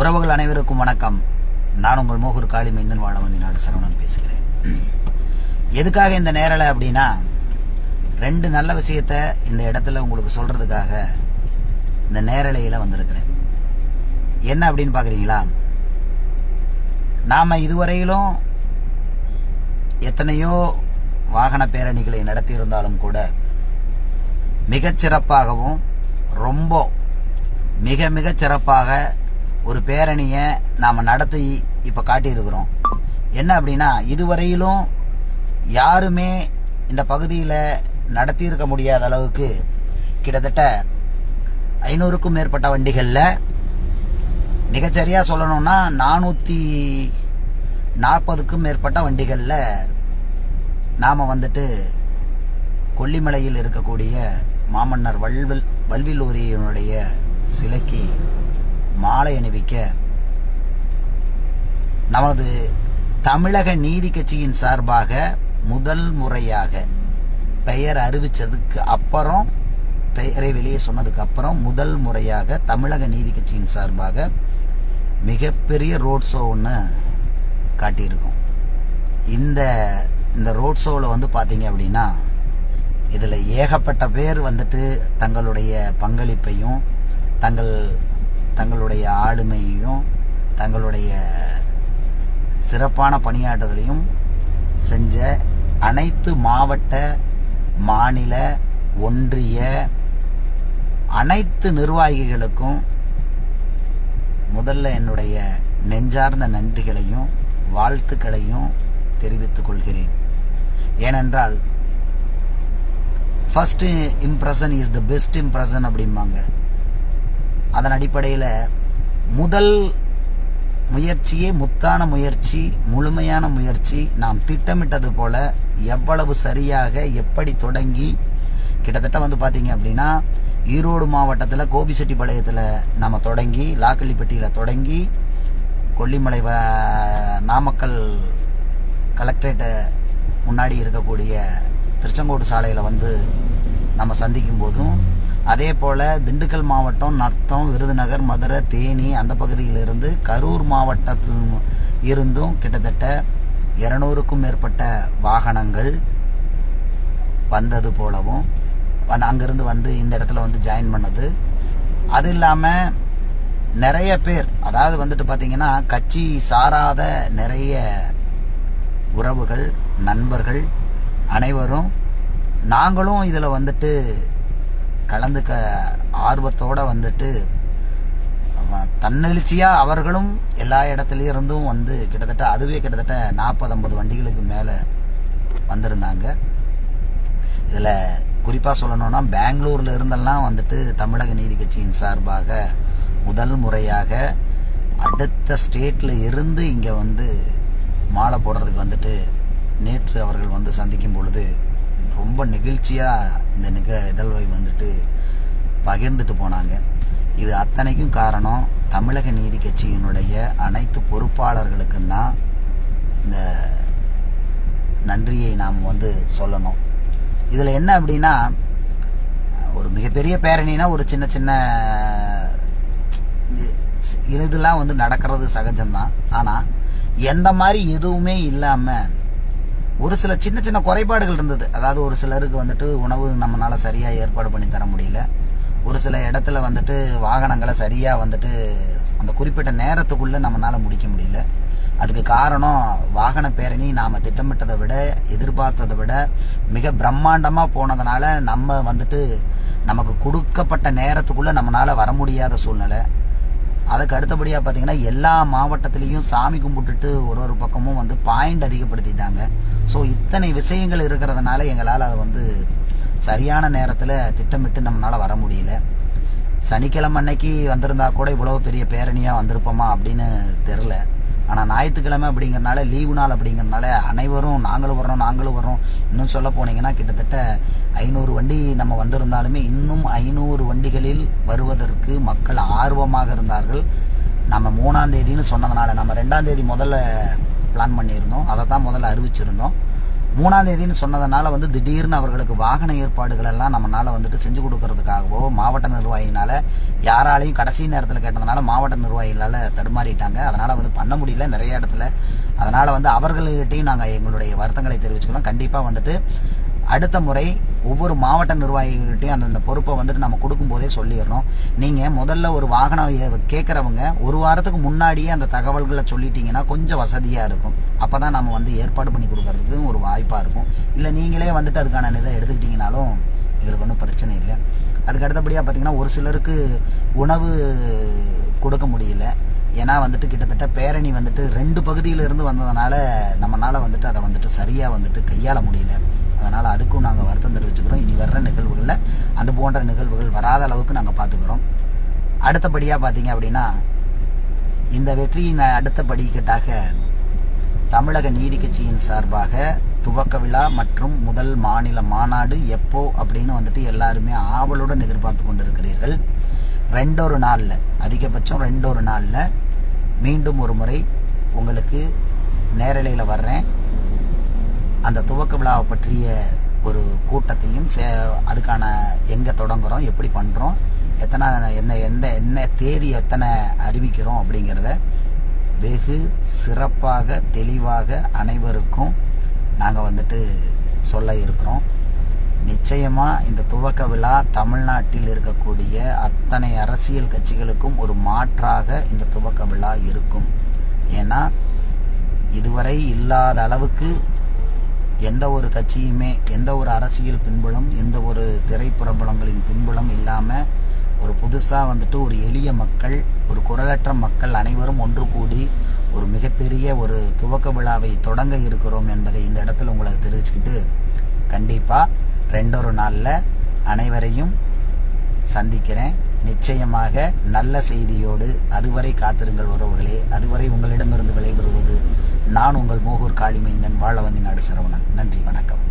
உறவுகள் அனைவருக்கும் வணக்கம். நான் உங்கள் மோகூர் காளி மைந்தன் வாழவந்தி நாடு சரவணன் பேசுகிறேன். எதுக்காக இந்த நேரலை அப்படின்னா ரெண்டு நல்ல விஷயத்த இந்த இடத்துல உங்களுக்கு சொல்கிறதுக்காக இந்த நேரலையில் வந்திருக்கிறேன். என்ன அப்படின்னு பார்க்குறீங்களா நாம் இதுவரையிலும் எத்தனையோ வாகன பேரணிகளை நடத்தியிருந்தாலும் கூட மிகச்சிறப்பாகவும் ரொம்ப மிக மிக சிறப்பாக ஒரு பேரணியை நாம் நடத்தி இப்போ காட்டியிருக்கிறோம். என்ன அப்படின்னா இதுவரையிலும் யாருமே இந்த பகுதியில் நடத்தியிருக்க முடியாத அளவுக்கு கிட்டத்தட்ட ஐநூறுக்கும் மேற்பட்ட வண்டிகளில் மிகச்சரியாக சொல்லணும்னா நானூற்றி நாற்பதுக்கும் மேற்பட்ட வண்டிகளில் நாம் வந்துட்டு கொல்லிமலையில் இருக்கக்கூடிய மாமன்னர் வல்வில் வல்விலூரியனுடைய சிலைக்கு மாலை அணிவிக்க நமது தமிழக நீதி கட்சியின் சார்பாக முதல் முறையாக பெயர் அறிவித்ததுக்கு அப்புறம் பெயரை வெளியே சொன்னதுக்கு அப்புறம் முதல் முறையாக தமிழக நீதி கட்சியின் சார்பாக மிகப்பெரிய ரோட் ஷோ ஒன்று காட்டியிருக்கோம். இந்த இந்த ரோட் ஷோவில் வந்து பார்த்தீங்க அப்படின்னா இதில் ஏகப்பட்ட பேர் வந்துட்டு தங்களுடைய பங்களிப்பையும் தங்கள் தங்களுடைய ஆளுமையையும் தங்களுடைய சிறப்பான பணியாற்றுதலையும் செஞ்ச அனைத்து மாவட்ட மாநில ஒன்றிய அனைத்து நிர்வாகிகளுக்கும் முதல்ல என்னுடைய நெஞ்சார்ந்த நன்றிகளையும் வாழ்த்துக்களையும் தெரிவித்துக் கொள்கிறேன். ஏனென்றால் first impression is the best impression அப்படிம்பாங்க. அதன் அடிப்படையில் முதல் முயற்சியே முத்தான முயற்சி முழுமையான முயற்சி. நாம் திட்டமிட்டது போல எவ்வளவு சரியாக எப்படி தொடங்கி கிட்டத்தட்ட வந்து பார்த்தீங்க அப்படின்னா ஈரோடு மாவட்டத்தில் கோபிச்செட்டிப்பாளையத்தில் நம்ம தொடங்கி லாக்கள்ளிப்பட்டியில் தொடங்கி கொல்லிமலை நாமக்கல் கலெக்டரேட்டு முன்னாடி இருக்கக்கூடிய திருச்செங்கோடு சாலையில் வந்து நம்ம சந்திக்கும் போதும் அதே போல் திண்டுக்கல் மாவட்டம் நத்தம் விருதுநகர் மதுரை தேனி அந்த பகுதியிலிருந்து கரூர் மாவட்டத்தில் இருந்தும் கிட்டத்தட்ட இருநூறுக்கும் மேற்பட்ட வாகனங்கள் வந்தது போலவும் அங்கேருந்து வந்து இந்த இடத்துல வந்து ஜாயின் பண்ணது. அது இல்லாமல் நிறைய பேர் அதாவது வந்துட்டு பார்த்தீங்கன்னா கட்சி சாராத நிறைய உறவுகள் நண்பர்கள் அனைவரும் நாங்களும் இதில் வந்துட்டு கலந்துக்க ஆர்வத்தோட வந்துட்டு தன்னெழுச்சியாக தன்னெழுச்சியா அவர்களும் எல்லா இடத்துல இருந்தும் வந்து கிட்டத்தட்ட அதுவே கிட்டத்தட்ட நாற்பது ஐம்பது வண்டிகளுக்கு மேலே வந்திருந்தாங்க. இதில் குறிப்பாக சொல்லணும்னா பெங்களூர்ல இருந்தெல்லாம் வந்துட்டு தமிழக நீதி கட்சியின் சார்பாக முதல் முறையாக அடுத்த ஸ்டேட்ல இருந்து இங்கே வந்து மாலை போடுறதுக்கு வந்துட்டு நேற்று அவர்கள் வந்து சந்திக்கும் பொழுது ரொம்ப நெகிழ்ச்சியாக இந்த நிக இதழ்வை வந்துட்டு பகிர்ந்துட்டு போனாங்க. இது அத்தனைக்கும் காரணம் தமிழக நீதி கட்சியினுடைய அனைத்து பொறுப்பாளர்களுக்கும் தான் இந்த நன்றியை நாம் வந்து சொல்லணும். இதில் என்ன அப்படின்னா ஒரு மிகப்பெரிய பேரணினா ஒரு சின்ன சின்ன இதெல்லாம் வந்து நடக்கிறது சகஜம்தான். ஆனால் எந்த மாதிரி எதுவுமே இல்லாமல் ஒரு சில சின்ன சின்ன குறைபாடுகள் இருந்தது. அதாவது ஒரு சிலருக்கு வந்துட்டு உணவு நம்மளால் சரியாக ஏற்பாடு பண்ணி தர முடியல. ஒரு சில இடத்துல வந்துட்டு வாகனங்களை சரியாக வந்துட்டு அந்த குறிப்பிட்ட நேரத்துக்குள்ளே நம்மளால் முடிக்க முடியல. அதுக்கு காரணம் வாகன பேரணி நாம் திட்டமிட்டதை விட எதிர்பார்த்ததை விட மிக பிரம்மாண்டமாக போனதுனால நம்ம வந்துட்டு நமக்கு கொடுக்கப்பட்ட நேரத்துக்குள்ளே நம்மளால் வர முடியாத சூழ்நிலை. அதுக்கு அடுத்தபடியாக பார்த்தீங்கன்னா எல்லா மாவட்டத்திலையும் சாமி கும்பிட்டுட்டு ஒரு ஒரு பக்கமும் வந்து பாயிண்ட் அதிகப்படுத்திட்டாங்க. ஸோ இத்தனை விஷயங்கள் இருக்கிறதுனால எங்களால் அதை வந்து சரியான நேரத்தில் திட்டமிட்டு நம்மளால் வர முடியல. சனிக்கிழமை அன்னைக்கு வந்திருந்தா கூட இவ்வளோ பெரிய பேரணியாக வந்திருப்போமா அப்படின்னு தெரில ஆனால் ஞாயிற்றுக்கிழமை அப்படிங்கிறனால லீவு நாள் அப்படிங்கிறனால அனைவரும் நாங்களும் வர்றோம் நாங்களும் வர்றோம். இன்னும் சொல்ல போனீங்கன்னா கிட்டத்தட்ட ஐநூறு வண்டி நம்ம வந்திருந்தாலுமே இன்னும் ஐநூறு வண்டிகளில் வருவதற்கு மக்கள் ஆர்வமாக இருந்தார்கள். நம்ம மூணாம் தேதின்னு சொன்னதுனால நம்ம ரெண்டாம் தேதி முதல்ல பிளான் பண்ணியிருந்தோம். அதை தான் முதல்ல அறிவிச்சிருந்தோம். மூணாம் தேதின்னு சொன்னதுனால வந்து திடீர்னு அவர்களுக்கு வாகன ஏற்பாடுகள் எல்லாம் நம்மளால வந்துட்டு செஞ்சு கொடுக்கறதுக்காகவோ மாவட்ட நிர்வாகினால யாராலையும் கடைசி நேரத்தில் கேட்டதுனால மாவட்ட நிர்வாகிகளால் தடுமாறிட்டாங்க. அதனால வந்து பண்ண முடியல நிறைய இடத்துல. அதனால வந்து அவர்கள்கிட்டையும் நாங்கள் எங்களுடைய வருத்தங்களை தெரிவிச்சுக்கலாம் கண்டிப்பாக வந்துட்டு அடுத்த முறை ஒவ்வொரு மாவட்ட நிர்வாகிகள்கிட்டையும் அந்தந்த பொறுப்பை வந்துட்டு நம்ம கொடுக்கும்போதே சொல்லிடுறோம் நீங்கள் முதல்ல ஒரு வாகனம் கேட்குறவங்க ஒரு வாரத்துக்கு முன்னாடியே அந்த தகவல்களை சொல்லிட்டீங்கன்னா கொஞ்சம் வசதியாக இருக்கும். அப்போ தான் நம்ம வந்து ஏற்பாடு பண்ணி கொடுக்கறதுக்கு ஒரு வாய்ப்பாக இருக்கும். இல்லை நீங்களே வந்துட்டு அதுக்கான இதை எடுத்துக்கிட்டிங்கனாலும் எங்களுக்கு ஒன்றும் பிரச்சனை இல்லை. அதுக்கு அடுத்தபடியாக பார்த்தீங்கன்னா ஒரு சிலருக்கு உணவு கொடுக்க முடியல. ஏன்னா வந்துட்டு கிட்டத்தட்ட பேரணி வந்துட்டு ரெண்டு பகுதியிலிருந்து வந்ததுனால நம்மளால் வந்துட்டு அதை வந்துட்டு சரியாக வந்துட்டு கையாள முடியல. அதனால் அதுக்கும் நாங்கள் வருத்தம் தெரிவிச்சுக்கிறோம். இனி வர்ற நிகழ்வுகளில் அது போன்ற நிகழ்வுகள் வராத அளவுக்கு நாங்கள் பார்த்துக்கிறோம் அடுத்தபடியாக பார்த்தீங்க அப்படின்னா இந்த வெற்றியின் அடுத்த படிக்கட்டாக தமிழக நீதி கட்சியின் சார்பாக துவக்க விழா மற்றும் முதல் மாநில மாநாடு எப்போ அப்படின்னு வந்துட்டு எல்லாருமே ஆவலுடன் எதிர்பார்த்து கொண்டிருக்கிறீர்கள். ரெண்டொரு நாளில் அதிகபட்சம் ரெண்டொரு நாளில் மீண்டும் ஒரு முறை உங்களுக்கு நேரலையில் வர்றேன். அந்த துவக்க விழாவை பற்றிய ஒரு கூட்டத்தையும் சே அதுக்கான எங்கே தொடங்குறோம் எப்படி பண்ணுறோம் எத்தனை என்ன எந்த என்ன தேதி எத்தனை அறிவிக்கிறோம் அப்படிங்கிறத வெகு சிறப்பாக தெளிவாக அனைவருக்கும் நாங்கள் வந்துட்டு சொல்ல இருக்கிறோம். நிச்சயமாக இந்த துவக்க விழா தமிழ்நாட்டில் இருக்கக்கூடிய அத்தனை அரசியல் கட்சிகளுக்கும் ஒரு மாற்றாக இந்த துவக்க விழா இருக்கும். ஏன்னா இதுவரை இல்லாத அளவுக்கு எந்த ஒரு கட்சியுமே எந்த ஒரு அரசியல் பின்புலம் எந்த ஒரு திரைப்பிரபலங்களின் பின்புலம் இல்லாமல் ஒரு புதுசாக வந்துட்டு ஒரு எளிய மக்கள் ஒரு குரலற்ற மக்கள் அனைவரும் ஒன்று கூடி ஒரு மிகப்பெரிய ஒரு துவக்க விழாவை தொடங்க இருக்கிறோம் என்பதை இந்த இடத்துல உங்களுக்கு தெரிவிச்சுக்கிட்டு கண்டிப்பாக ரெண்டொரு நாளில் அனைவரையும் சந்திக்கிறேன். நிச்சயமாக நல்ல செய்தியோடு அதுவரை காத்திருங்கள் உறவுகளே. அதுவரை உங்களிடமிருந்து விளைபெறுவது நான் உங்கள் மோகூர் காளிமைந்தன் வாழவந்தி நாடு சரவணன். நன்றி வணக்கம்.